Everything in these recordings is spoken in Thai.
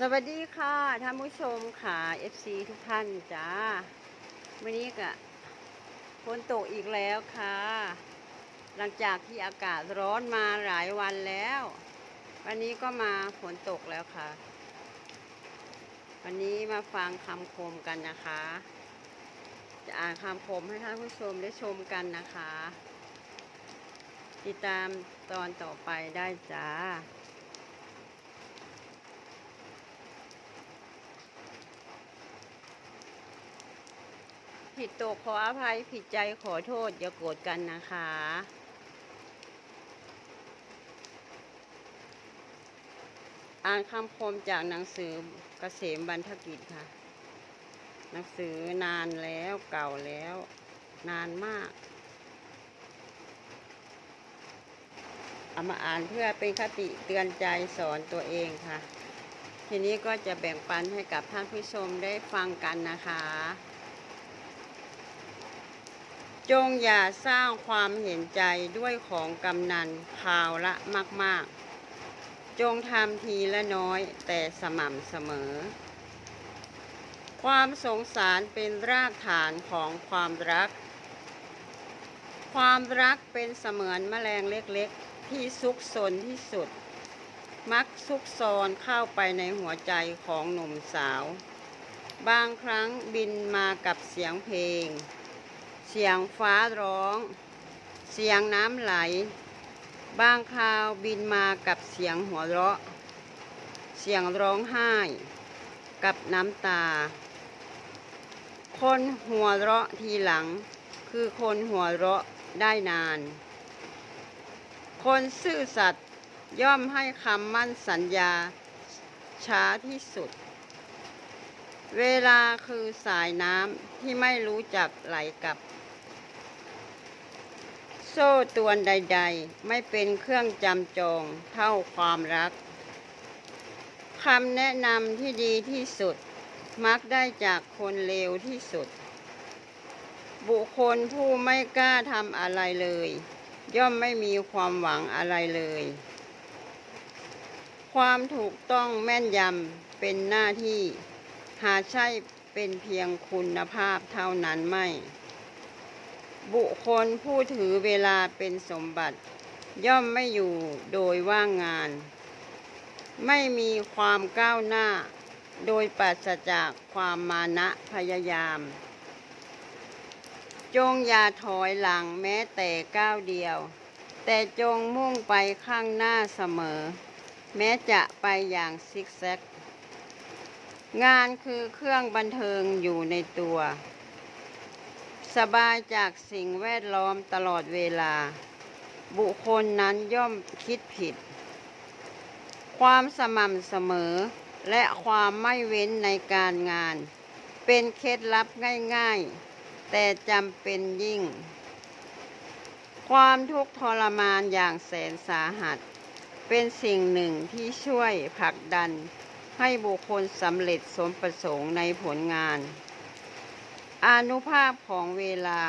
สวัสดีค่ะท่านผู้ชมค่ะ FC ทุกท่านจ้าวันนี้ก็ฝนตกอีกแล้วค่ะ หลังจากที่อากาศร้อนมาหลายวันแล้ว วันนี้ก็มาฝนตกแล้วค่ะ วันนี้มาฟังคำคมกันนะคะ จะอ่านคำคมให้ท่านผู้ชมได้ชมกันนะคะ ติดตามตอนต่อไปได้จ้า ผิดตกขออภัยผิดใจขอโทษ อย่าโกรธกันนะคะ อ่านคำคมจากหนังสือเกษมบรรทกิจค่ะ หนังสือนานแล้วเก่าแล้ว นานมาก เอามาอ่านเพื่อเป็นคติเตือนใจสอนตัวเองค่ะ ทีนี้ก็จะแบ่งปันให้กับท่านผู้ชมได้ฟังกันนะคะ จงอย่าสร้างความเห็นใจด้วยของกำนันข่าวละมาก ๆ จงทำทีละน้อยแต่สม่ำเสมอ ความสงสารเป็นรากฐานของความรัก ความรักเป็นเสมือนแมลงเล็กๆ ที่ซุกซนที่สุด มักซุกซอนเข้าไปในหัวใจของหนุ่มสาว บางครั้งบินมากับเสียงเพลง เสียงฟ้าร้อง เสียงน้ำไหล บางคราวบินมากับเสียงหัวเราะ เสียงร้องไห้ กับน้ำตา คนหัวเราะทีหลัง คือคนหัวเราะได้นาน คนซื่อสัตย์ย่อมให้คำมั่นสัญญา ช้าที่สุด เวลาคือสายน้ำที่ไม่รู้จักไหลกลับ โซ่ตวนใด ๆ ไม่เป็นเครื่องจำจองเท่าความรักคำแนะนำที่ดีที่สุด มักได้จากคนเลวที่สุด บุคคลผู้ไม่กล้าทำอะไรเลย ย่อมไม่มีความหวังอะไรเลย ความถูกต้องแม่นยำเป็นหน้าที่ หาใช่เป็นเพียงคุณภาพเท่านั้นไม่ บุคคลผู้ถือเวลาเป็นสมบัติ ย่อมไม่อยู่โดยว่างงาน ไม่มีความก้าวหน้า โดยปราศจากความมานะพยายาม จงอย่าถอยหลังแม้แต่ก้าวเดียว แต่จงมุ่งไปข้างหน้าเสมอ แม้จะไปอย่างซิกแซกงานคือเครื่องบันเทิงอยู่ในตัว สบายจากสิ่งแวดล้อมตลอดเวลา บุคคลนั้นย่อมคิดผิด ความสม่ำเสมอและความไม่เว้นในการงาน เป็นเคล็ดลับง่ายๆ แต่จำเป็นยิ่ง ความทุกข์ทรมานอย่างแสนสาหัส เป็นสิ่งหนึ่งที่ช่วยผลักดันให้บุคคลสำเร็จสมประสงค์ในผลงาน อนุภาพของเวลา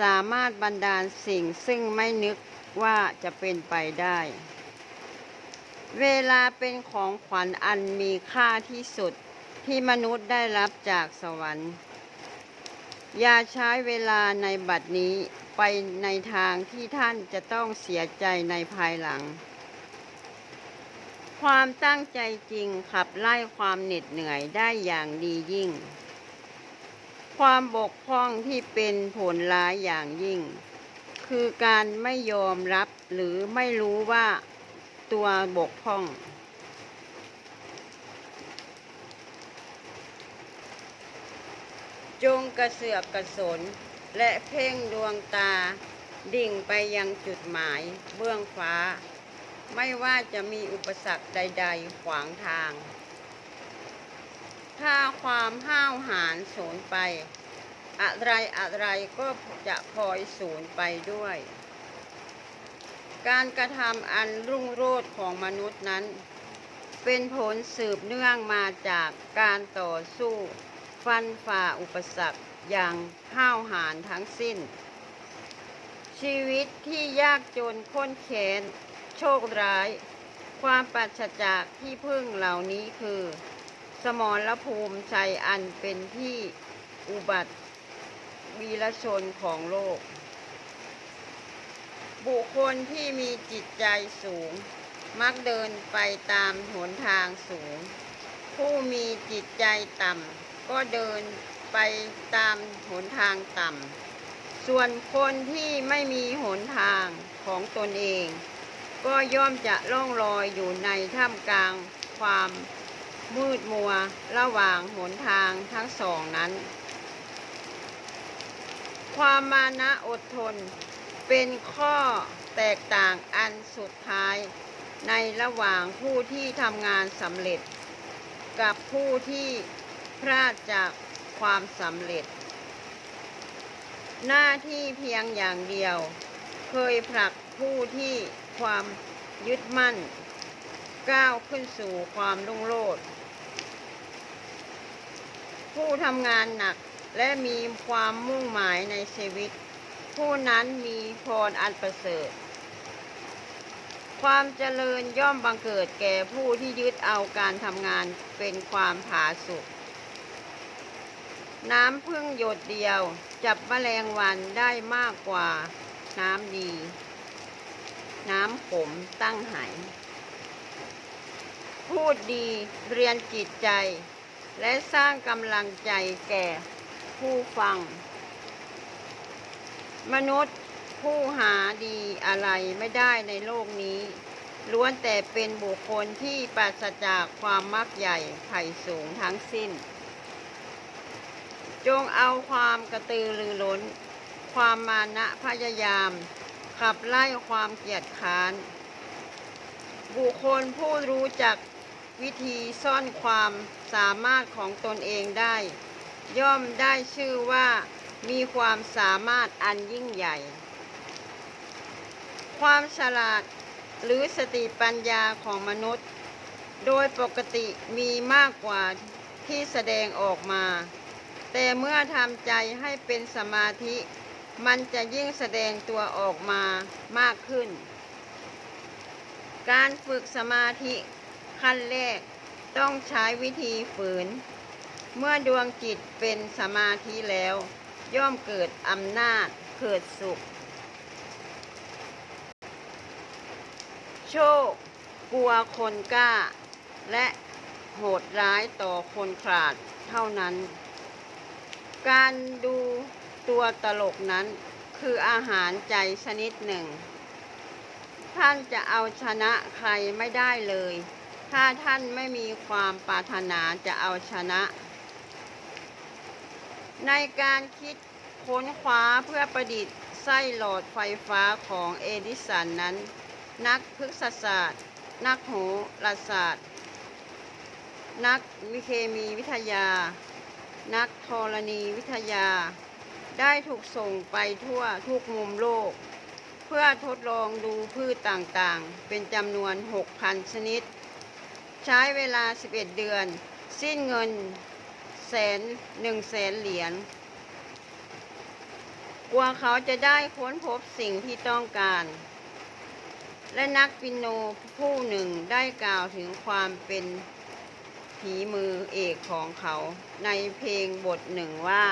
สามารถบันดาลสิ่งซึ่งไม่นึกว่าจะเป็นไปได้ เวลาเป็นของขวัญอันมีค่าที่สุดที่มนุษย์ได้รับจากสวรรค์ อย่าใช้เวลาในบัดนี้ไปในทางที่ท่านจะต้องเสียใจในภายหลัง ความตั้งใจจริงขับไล่ความเหน็ดเหนื่อยได้อย่างดียิ่ง ความบกพร่องที่เป็นผลร้ายอย่างยิ่ง คือการไม่ยอมรับหรือไม่รู้ว่าตัวบกพร่อง จงกระเสือกกระสน และเพ่งดวงตา ดิ่งไปยังจุดหมายเบื้องฟ้า ไม่ว่าจะมีอุปสรรคใด ๆ ขวางทาง ถ้าความห้าวหาญสูญไป อะไรอะไรก็จะพลอยสูญไปด้วย การกระทำอันรุ่งโรจน์ของมนุษย์นั้น เป็นผลสืบเนื่องมาจากการต่อสู้ ฟันฝ่าอุปสรรคอย่างห้าวหาญทั้งสิ้น ชีวิตที่ยากจนข้นแค้นโชคร้าย ความปราศจากที่พึ่งเหล่านี้คือ สมรภูมิใจอันเป็นที่อุบัติวีรชนของโลก บุคคลที่มีจิตใจสูง มักเดินไปตามหนทางสูง ผู้มีจิตใจต่ำ ก็เดินไปตามหนทางต่ำ ส่วนคนที่ไม่มีหนทางของตนเอง ก็ย่อมจะล่องลอยอยู่ในท่ามกลางความ มืดมัวระหว่างหนทางทั้งสองนั้น ความมานะอดทนเป็นข้อแตกต่างอันสุดท้ายในระหว่างผู้ที่ทำงานสำเร็จ กับผู้ที่พลาดจากความสำเร็จ หน้าที่เพียงอย่างเดียว เคยผลักผู้ที่ความยึดมั่น ก้าวขึ้นสู่ความรุ่งโรจน์ ผู้ทำงานหนักและมีความมุ่งหมายในชีวิต ผู้นั้นมีพรอันประเสริฐ ความเจริญย่อมบังเกิดแก่ผู้ที่ยึดเอาการทำงานเป็นความผาสุกน้ำพึ่งหยดเดียวจับแมลงวันได้มากกว่าน้ำดี น้ำขมตั้งหายพูดดีเรียนจิตใจ และสร้างกำลังใจแก่ผู้ฟัง มนุษย์ผู้หาดีอะไรไม่ได้ในโลกนี้ ล้วนแต่เป็นบุคคลที่ปราศจากความมักใหญ่ไผ่สูงทั้งสิ้น จงเอาความกระตือรือร้น ความมานะพยายาม ขับไล่ความเกียจค้าน บุคคลผู้รู้จัก วิธีซ่อนความสามารถของตนเองได้ ย่อมได้ชื่อว่ามีความสามารถอันยิ่งใหญ่ ความฉลาดหรือสติปัญญาของมนุษย์ โดยปกติมีมากกว่าที่แสดงออกมา แต่เมื่อทำใจให้เป็นสมาธิ มันจะยิ่งแสดงตัวออกมามากขึ้น การฝึกสมาธิ ขั้นแรกต้องใช้วิธีฝืน เมื่อดวงจิตเป็นสมาธิแล้ว ย่อมเกิดอำนาจเกิดสุข โชค กลัวคนกล้า และโหดร้ายต่อคนขาดเท่านั้น การดูตัวตลกนั้นคืออาหารใจชนิดหนึ่ง ท่านจะเอาชนะใครไม่ได้เลย ถ้าท่านไม่มีความปรารถนาจะเอาชนะ ในการคิดค้นคว้าเพื่อประดิษฐ์ไส้หลอดไฟฟ้าของเอดิสันนั้น นักพฤกษศาสตร์ นักโหราศาสตร์ นักวิเคมีวิทยา นักธรณีวิทยา ได้ถูกส่งไปทั่วทุกมุมโลก เพื่อทดลองดูพืชต่างๆ เป็นจำนวน 6,000 ชนิด ใช้เวลา 11 เดือน สิ้นเงินแสนหนึ่งแสนเหรียญกว่าเขาจะได้ค้นพบสิ่งที่ต้องการ และนักปิโนผู้หนึ่งได้กล่าวถึงความเป็นผีมือเอกของเขาในเพลงบทหนึ่งว่า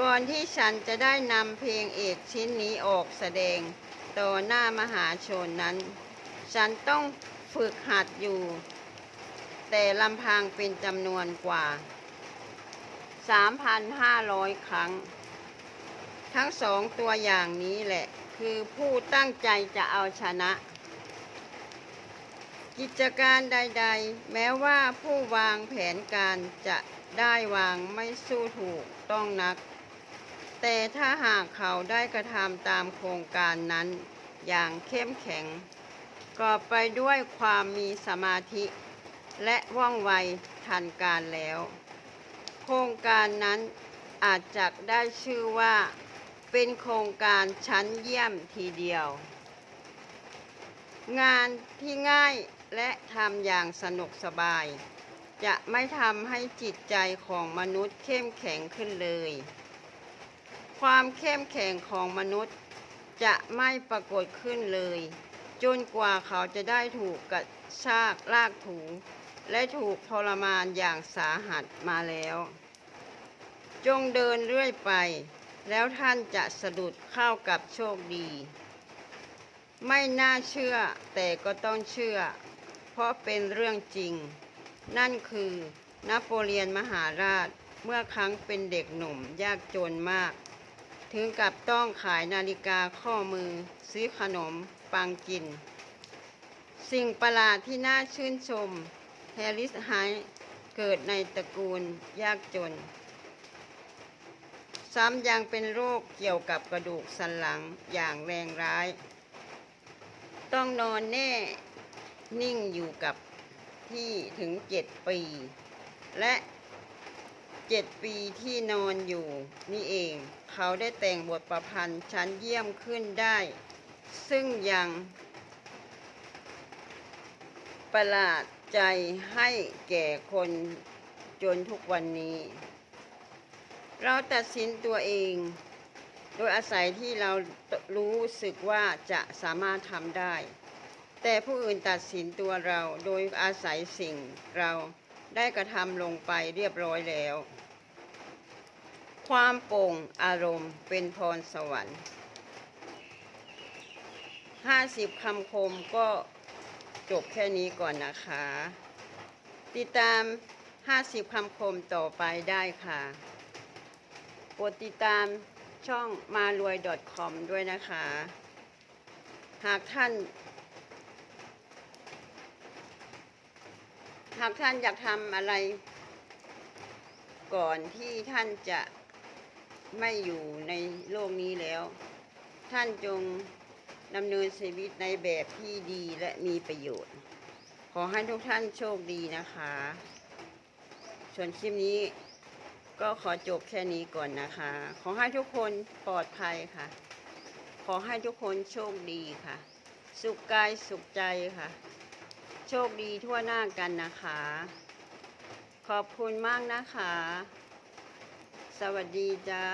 ก่อนที่ฉันจะได้นำเพลงเอกชิ้นนี้ออกแสดงต่อหน้ามหาชนนั้น ฉันต้องฝึกหัดอยู่ แต่ลำพังเป็นจำนวนกว่า 3,500 ครั้ง ทั้งสองตัวอย่างนี้แหละ คือผู้ตั้งใจจะเอาชนะ กิจการใดๆ แม้ว่าผู้วางแผนการจะได้วางไม่สู้ถูกต้องนัก แต่ถ้าหากเขาได้กระทำตามโครงการนั้นอย่างเข้มแข็ง กอบไปด้วยความมีสมาธิ และว่องไวทันการแล้ว โครงการนั้นอาจจะได้ชื่อว่า เป็นโครงการชั้นเยี่ยมทีเดียว งานที่ง่ายและทำอย่างสนุกสบาย จะไม่ทำให้จิตใจของมนุษย์เข้มแข็งขึ้นเลย ความเข้มแข็งของมนุษย์จะไม่ปรากฏขึ้นเลยจจนกว่าเขาจะได้ถูกกระชากลากถู และถูกทรมานอย่างสาหัสมาแล้ว จงเดินเรื่อยไป แล้วท่านจะสะดุดเข้ากับโชคดี ไม่น่าเชื่อแต่ก็ต้องเชื่อ เพราะเป็นเรื่องจริง นั่นคือนโปเลียนมหาราชเมื่อครั้งเป็นเด็กหนุ่มยากจนมาก ถึงกับต้องขายนาฬิกาข้อมือ ซื้อขนมปังกิน สิ่งประหลาดที่น่าชื่นชม แฮริสไฮเกิดในตระกูลยากจน ซ้ำยังเป็นโรคเกี่ยวกับกระดูกสันหลังอย่างแรงร้าย ต้องนอนแน่นิ่งอยู่กับที่ถึงเจ็ดปี และเจ็ดปีที่นอนอยู่นี่เอง เขาได้แต่งบทประพันธ์ชั้นเยี่ยมขึ้นได้ ซึ่งยังประหลาด ใจให้แก่คนจนทุกวันนี้ เราตัดสินตัวเอง โดยอาศัยที่เรารู้สึกว่าจะสามารถทำได้ แต่ผู้อื่นตัดสินตัวเราโดยอาศัยสิ่งเราได้กระทำลงไปเรียบร้อยแล้ว ความโปร่งอารมณ์เป็นพรสวรรค์ห้าสิบคำคมก็ จบแค่นี้ก่อนนะคะ ติดตามห้าสิบคำคมต่อไปได้ค่ะกดติดตามช่องมารวย .com ด้วยนะคะ หากท่าน หากท่านอยากทำอะไร ก่อนที่ท่านจะไม่อยู่ในโลกนี้แล้ว ท่านจง ดำเนินชีวิตในแบบที่ดีและมีประโยชน์ ขอให้ทุกท่านโชคดีนะคะ ส่วนคลิปนี้ก็ขอจบแค่นี้ก่อนนะคะ ขอให้ทุกคนปลอดภัยค่ะ ขอให้ทุกคนโชคดีค่ะ สุขกายสุขใจค่ะ โชคดีทั่วหน้ากันนะคะ ขอบคุณมากนะคะ สวัสดีจ้า